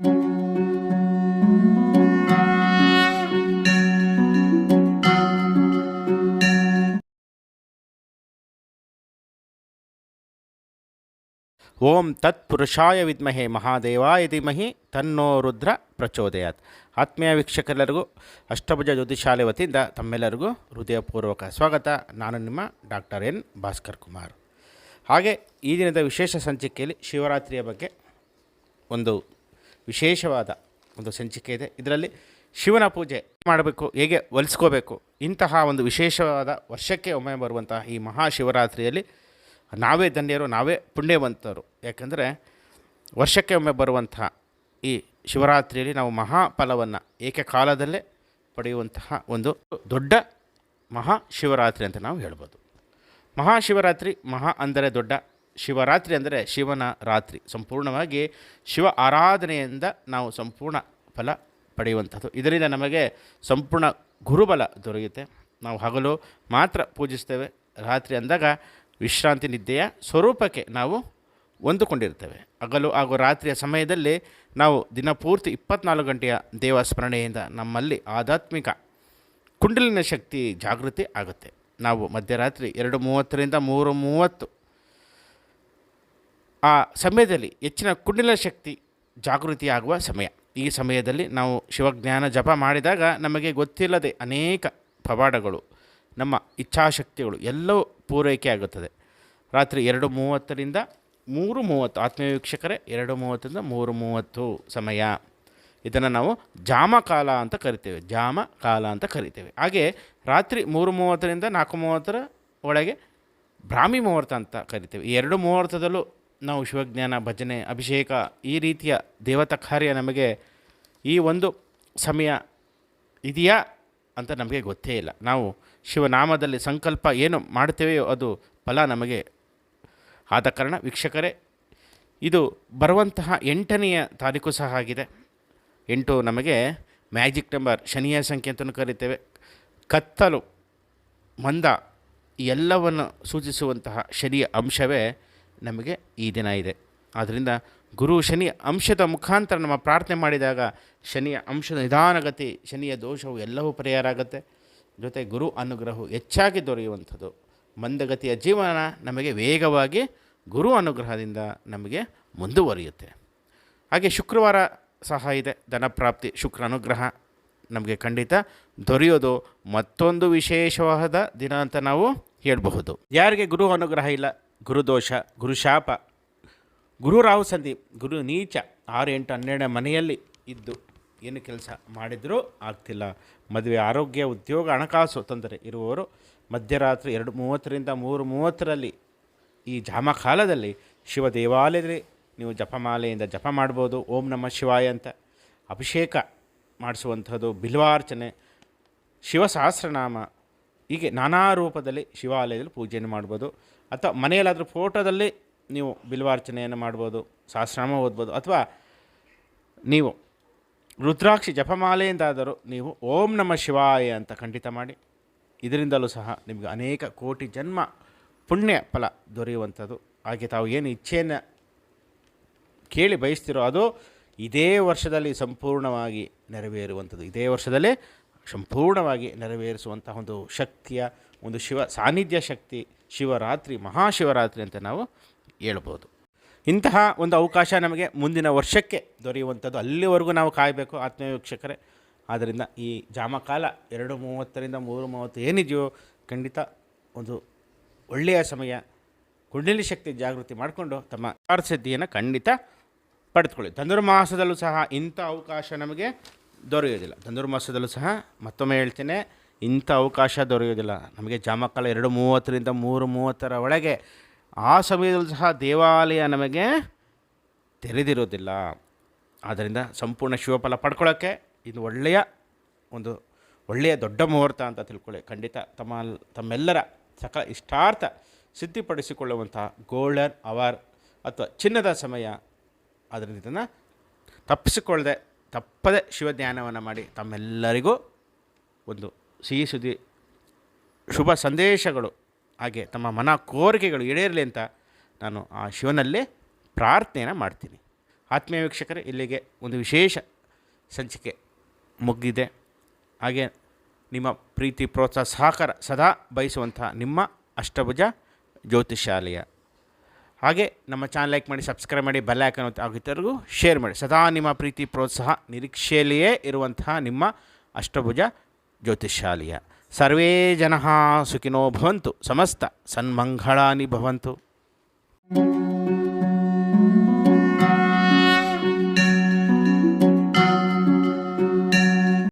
ಓಂ ತತ್ ಪುರುಷಾಯ ವಿದ್ಮಹೆ ಮಹಾದೇವಾಯ ಧೀಮಹಿ ತನ್ನೋ ರುದ್ರ ಪ್ರಚೋದಯಾತ್. ಆತ್ಮೀಯ ವೀಕ್ಷಕರೆಲ್ಲರಿಗೂ ಅಷ್ಟಭುಜ ಜ್ಯೋತಿಶಾಲೆ ವತಿಯಿಂದ ತಮ್ಮೆಲ್ಲರಿಗೂ ಹೃದಯಪೂರ್ವಕ ಸ್ವಾಗತ. ನಾನು ನಿಮ್ಮ ಡಾಕ್ಟರ್ ಎನ್ ಭಾಸ್ಕರ್ ಕುಮಾರ್. ಹಾಗೆ ಈ ದಿನದ ವಿಶೇಷ ಸಂಚಿಕೆಯಲ್ಲಿ ಶಿವರಾತ್ರಿಯ ಬಗ್ಗೆ ಒಂದು ವಿಶೇಷವಾದ ಒಂದು ಸಂಚಿಕೆ ಇದೆ. ಇದರಲ್ಲಿ ಶಿವನ ಪೂಜೆ ಮಾಡಬೇಕು, ಹೇಗೆ ಒಲಿಸ್ಕೋಬೇಕು ಇಂತಹ ಒಂದು ವಿಶೇಷವಾದ ವರ್ಷಕ್ಕೆ ಒಮ್ಮೆ ಬರುವಂತಹ ಈ ಮಹಾಶಿವರಾತ್ರಿಯಲ್ಲಿ ನಾವೇ ಧನ್ಯರು, ನಾವೇ ಪುಣ್ಯವಂತರು. ಯಾಕಂದರೆ ವರ್ಷಕ್ಕೆ ಒಮ್ಮೆ ಬರುವಂತಹ ಈ ಶಿವರಾತ್ರಿಯಲ್ಲಿ ನಾವು ಮಹಾಫಲವನ್ನು ಏಕಕಾಲದಲ್ಲೇ ಪಡೆಯುವಂತಹ ಒಂದು ದೊಡ್ಡ ಮಹಾಶಿವರಾತ್ರಿ ಅಂತ ನಾವು ಹೇಳ್ಬೋದು. ಮಹಾಶಿವರಾತ್ರಿ ಮಹಾ ಅಂದರೆ ದೊಡ್ಡ ಶಿವರಾತ್ರಿ ಅಂದರೆ ಶಿವನ ರಾತ್ರಿ. ಸಂಪೂರ್ಣವಾಗಿ ಶಿವ ಆರಾಧನೆಯಿಂದ ನಾವು ಸಂಪೂರ್ಣ ಫಲ ಪಡೆಯುವಂಥದ್ದು. ಇದರಿಂದ ನಮಗೆ ಸಂಪೂರ್ಣ ಗುರುಬಲ ದೊರೆಯುತ್ತೆ. ನಾವು ಹಗಲು ಮಾತ್ರ ಪೂಜಿಸ್ತೇವೆ. ರಾತ್ರಿ ಅಂದಾಗ ವಿಶ್ರಾಂತಿ ನಿದ್ದೆಯ ಸ್ವರೂಪಕ್ಕೆ ನಾವು ಹೊಂದಿಕೊಂಡಿರ್ತೇವೆ. ಹಗಲು ಹಾಗೂ ರಾತ್ರಿಯ ಸಮಯದಲ್ಲಿ ನಾವು ದಿನಪೂರ್ತಿ ಇಪ್ಪತ್ನಾಲ್ಕು ಗಂಟೆಯ ದೇವ ಸ್ಮರಣೆಯಿಂದ ನಮ್ಮಲ್ಲಿ ಆಧ್ಯಾತ್ಮಿಕ ಕುಂಡಲಿನ ಶಕ್ತಿ ಜಾಗೃತಿ ಆಗುತ್ತೆ. ನಾವು ಮಧ್ಯರಾತ್ರಿ ಎರಡು ಮೂವತ್ತರಿಂದ ಮೂರು ಮೂವತ್ತು ಆ ಸಮಯದಲ್ಲಿ ಹೆಚ್ಚಿನ ಕುಂಡಲ ಶಕ್ತಿ ಜಾಗೃತಿ ಆಗುವ ಸಮಯ. ಈ ಸಮಯದಲ್ಲಿ ನಾವು ಶಿವಜ್ಞಾನ ಜಪ ಮಾಡಿದಾಗ ನಮಗೆ ಗೊತ್ತಿಲ್ಲದೆ ಅನೇಕ ಪವಾಡಗಳು, ನಮ್ಮ ಇಚ್ಛಾಶಕ್ತಿಗಳು ಎಲ್ಲವೂ ಪೂರೈಕೆ ಆಗುತ್ತದೆ. ರಾತ್ರಿ ಎರಡು ಮೂವತ್ತರಿಂದ ಮೂರು ಮೂವತ್ತು ಆತ್ಮವೀಕ್ಷಕರೇ ಎರಡು ಮೂವತ್ತರಿಂದ ಮೂರು ಮೂವತ್ತು ಸಮಯ. ಇದನ್ನು ನಾವು ಜಾಮ ಕಾಲ ಅಂತ ಕರಿತೇವೆ, ಜಾಮ ಕಾಲ ಅಂತ ಕರಿತೇವೆ. ಹಾಗೆ ರಾತ್ರಿ ಮೂರು ಮೂವತ್ತರಿಂದ ನಾಲ್ಕು ಮೂವತ್ತರ ಒಳಗೆ ಬ್ರಾಹ್ಮಿ ಮುಹೂರ್ತ ಅಂತ ಕರಿತೇವೆ. ಈ ಎರಡು ಮುಹೂರ್ತದಲ್ಲೂ ನಾವು ಶಿವಜ್ಞಾನ, ಭಜನೆ, ಅಭಿಷೇಕ ಈ ರೀತಿಯ ದೇವತಾ ಕಾರ್ಯ ನಮಗೆ ಈ ಒಂದು ಸಮಯ ಇದೆಯಾ ಅಂತ ನಮಗೆ ಗೊತ್ತೇ ಇಲ್ಲ. ನಾವು ಶಿವನಾಮದಲ್ಲಿ ಸಂಕಲ್ಪ ಏನು ಮಾಡ್ತೇವೆಯೋ ಅದು ಫಲ ನಮಗೆ ಆದ ಕಾರಣ ವೀಕ್ಷಕರೇ, ಇದು ಬರುವಂತಹ ಎಂಟನೆಯ ತಾರೀಕು ಸಹ ಆಗಿದೆ. ಎಂಟು ನಮಗೆ ಮ್ಯಾಜಿಕ್ ನಂಬರ್ ಶನಿಯ ಸಂಖ್ಯೆ ಅಂತಲೂ ಕರಿತೇವೆ. ಕತ್ತಲು, ಮಂದ ಎಲ್ಲವನ್ನು ಸೂಚಿಸುವಂತಹ ಶನಿಯ ಅಂಶವೇ ನಮಗೆ ಈ ದಿನ ಇದೆ. ಆದ್ದರಿಂದ ಗುರು ಶನಿ ಅಂಶದ ಮುಖಾಂತರ ನಮ್ಮ ಪ್ರಾರ್ಥನೆ ಮಾಡಿದಾಗ ಶನಿಯ ಅಂಶದ ನಿಧಾನಗತಿ, ಶನಿಯ ದೋಷವು ಎಲ್ಲವೂ ಪರಿಹಾರ ಆಗುತ್ತೆ ಜೊತೆ ಗುರು ಅನುಗ್ರಹವು ಹೆಚ್ಚಾಗಿ ದೊರೆಯುವಂಥದ್ದು. ಮಂದಗತಿಯ ಜೀವನ ನಮಗೆ ವೇಗವಾಗಿ ಗುರು ಅನುಗ್ರಹದಿಂದ ನಮಗೆ ಮುಂದುವರಿಯುತ್ತೆ. ಹಾಗೆ ಶುಕ್ರವಾರ ಸಹ ಇದೆ. ಧನಪ್ರಾಪ್ತಿ, ಶುಕ್ರ ಅನುಗ್ರಹ ನಮಗೆ ಖಂಡಿತ ದೊರೆಯೋದು ಮತ್ತೊಂದು ವಿಶೇಷವಾದ ದಿನ ಅಂತ ನಾವು ಹೇಳಬಹುದು. ಯಾರಿಗೆ ಗುರು ಅನುಗ್ರಹ ಇಲ್ಲ ಗುರುದೋಷ, ಗುರುಶಾಪ ಗುರು ರಾಹು ಸಂಧಿ ಗುರು ನೀಚ, ಆರು ಎಂಟು ಹನ್ನೆರಡನೇ ಮನೆಯಲ್ಲಿ ಇದ್ದು ಏನು ಕೆಲಸ ಮಾಡಿದರೂ ಆಗ್ತಿಲ್ಲ. ಮದುವೆ ಆರೋಗ್ಯ, ಉದ್ಯೋಗ, ಹಣಕಾಸು ತೊಂದರೆ ಇರುವವರು ಮಧ್ಯರಾತ್ರಿ ಎರಡು ಮೂವತ್ತರಿಂದ ಮೂರು ಮೂವತ್ತರಲ್ಲಿ ಈ ಜಾಮ ಕಾಲದಲ್ಲಿ ಶಿವ ದೇವಾಲಯದಲ್ಲಿ ನೀವು ಜಪಮಾಲೆಯಿಂದ ಜಪ ಮಾಡ್ಬೋದು. ಓಂ ನಮಃ ಶಿವಾಯ ಅಂತ ಅಭಿಷೇಕ ಮಾಡಿಸುವಂಥದ್ದು, ಬಿಲ್ವಾರ್ಚನೆ ಶಿವ ಸಹಸ್ರನಾಮ ಹೀಗೆ ನಾನಾ ರೂಪದಲ್ಲಿ ಶಿವಾಲಯದಲ್ಲಿ ಪೂಜೆಯನ್ನು ಮಾಡ್ಬೋದು. ಅಥವಾ ಮನೆಯಲ್ಲಾದರೂ ಫೋಟೋದಲ್ಲಿ ನೀವು ಬಿಲ್ವಾರ್ಚನೆಯನ್ನು ಮಾಡ್ಬೋದು, ಸಹಸ್ರಾಮ ಓದ್ಬೋದು, ಅಥವಾ ನೀವು ರುದ್ರಾಕ್ಷಿ ಜಪಮಾಲೆಯಿಂದಾದರೂ ನೀವು ಓಂ ನಮ ಶಿವಾಯ ಅಂತ ಖಂಡಿತ ಮಾಡಿ. ಇದರಿಂದಲೂ ಸಹ ನಿಮಗೆ ಅನೇಕ ಕೋಟಿ ಜನ್ಮ ಪುಣ್ಯ ಫಲ ದೊರೆಯುವಂಥದ್ದು. ಹಾಗೆ ತಾವು ಏನು ಇಚ್ಛೆಯನ್ನು ಕೇಳಿ ಬಯಸ್ತಿರೋ ಅದು ಇದೇ ವರ್ಷದಲ್ಲಿ ಸಂಪೂರ್ಣವಾಗಿ ನೆರವೇರುವಂಥದ್ದು. ಇದೇ ವರ್ಷದಲ್ಲೇ ಸಂಪೂರ್ಣವಾಗಿ ನೆರವೇರಿಸುವಂಥ ಒಂದು ಶಕ್ತಿಯ, ಒಂದು ಶಿವ ಸಾನ್ನಿಧ್ಯ ಶಕ್ತಿ ಶಿವರಾತ್ರಿ, ಮಹಾಶಿವರಾತ್ರಿ ಅಂತ ನಾವು ಹೇಳ್ಬೋದು. ಇಂತಹ ಒಂದು ಅವಕಾಶ ನಮಗೆ ಮುಂದಿನ ವರ್ಷಕ್ಕೆ ದೊರೆಯುವಂಥದ್ದು. ಅಲ್ಲಿವರೆಗೂ ನಾವು ಕಾಯಬೇಕು ಆತ್ಮವೀಕ್ಷಕರೇ ಆದ್ದರಿಂದ ಈ ಜಾಮಕಾಲ ಎರಡು ಮೂವತ್ತರಿಂದ ಮೂರು ಮೂವತ್ತು ಏನಿದೆಯೋ ಖಂಡಿತ ಒಂದು ಒಳ್ಳೆಯ ಸಮಯ ಕುಂಡಲಿ ಶಕ್ತಿ ಜಾಗೃತಿ ಮಾಡಿಕೊಂಡು ತಮ್ಮ ಸಿದ್ಧಿಯನ್ನು ಖಂಡಿತ ಪಡೆದುಕೊಳ್ಳಿ. ಧನುರ್ಮಾಸದಲ್ಲೂ ಸಹ ಇಂಥ ಅವಕಾಶ ನಮಗೆ ದೊರೆಯೋದಿಲ್ಲ. ಧನುರ್ಮಾಸದಲ್ಲೂ ಸಹ ಮತ್ತೊಮ್ಮೆ ಹೇಳ್ತೇನೆ. ಇಂಥ ಅವಕಾಶ ದೊರೆಯೋದಿಲ್ಲ ನಮಗೆ ಜಾಮಕಾಲ ಎರಡು ಮೂವತ್ತರಿಂದ ಮೂರು ಮೂವತ್ತರ ಒಳಗೆ ಆ ಸಮಯದಲ್ಲೂ ಸಹ ದೇವಾಲಯ ನಮಗೆ ತೆರೆದಿರೋದಿಲ್ಲ ಆದ್ದರಿಂದ ಸಂಪೂರ್ಣ ಶಿವಫಲ ಪಡ್ಕೊಳ್ಳೋಕ್ಕೆ ಇದು ಒಳ್ಳೆಯ ಒಂದು ಒಳ್ಳೆಯ ದೊಡ್ಡ ಮುಹೂರ್ತ ಅಂತ ತಿಳ್ಕೊಳ್ಳಿ. ಖಂಡಿತ ತಮ್ಮ ತಮ್ಮೆಲ್ಲರ ಸಕಲ ಇಷ್ಟಾರ್ಥ ಸಿದ್ಧಿಪಡಿಸಿಕೊಳ್ಳುವಂತಹ ಗೋಲ್ಡನ್ ಅವರ್ ಅಥವಾ ಚಿನ್ನದ ಸಮಯ ಅದರಿಂದ ಇದನ್ನು ತಪ್ಪಿಸಿಕೊಳ್ಳದೆ ತಪ್ಪದೆ ಶಿವಧ್ಯಾನವನ್ನು ಮಾಡಿ ತಮ್ಮೆಲ್ಲರಿಗೂ ಒಂದು ಸಿಹಿ ಸುದ್ದಿ. ಶುಭ ಸಂದೇಶಗಳು. ಹಾಗೆ ತಮ್ಮ ಮನ ಕೋರಿಕೆಗಳು ಈಡೇರಲಿ ಅಂತ ನಾನು ಆ ಶಿವನಲ್ಲೇ ಪ್ರಾರ್ಥನೆಯನ್ನು ಮಾಡ್ತೀನಿ. ಆತ್ಮೀಯ ವೀಕ್ಷಕರೇ, ಇಲ್ಲಿಗೆ ಒಂದು ವಿಶೇಷ ಸಂಚಿಕೆ ಮುಗ್ಗಿದೆ ಹಾಗೆ ನಿಮ್ಮ ಪ್ರೀತಿ, ಪ್ರೋತ್ಸಾಹ, ಸಹಕಾರ ಸದಾ ಬಯಸುವಂಥ ನಿಮ್ಮ ಅಷ್ಟಭುಜ ಜ್ಯೋತಿಷಾಲಯ ಹಾಗೆ ನಮ್ಮ ಚಾನಲ್ ಲೈಕ್ ಮಾಡಿ, ಸಬ್ಸ್ಕ್ರೈಬ್ ಮಾಡಿ, ಬೆಲ್ ಐಕನ್ ಆಗಿದ್ದವರೆಗೂ ಶೇರ್ ಮಾಡಿ. ಸದಾ ನಿಮ್ಮ ಪ್ರೀತಿ, ಪ್ರೋತ್ಸಾಹ, ನಿರೀಕ್ಷೆಯಲ್ಲಿಯೇ ಇರುವಂತಹ ನಿಮ್ಮ ಅಷ್ಟಭುಜ ಜ್ಯೋತಿಷಾಲಯ ಸರ್ವೇ ಜನ ಸುಖಿನೋ ಭವಂತು ಸಮಸ್ತ ಸನ್ಮಂಗಳಾನಿ ಭವಂತು.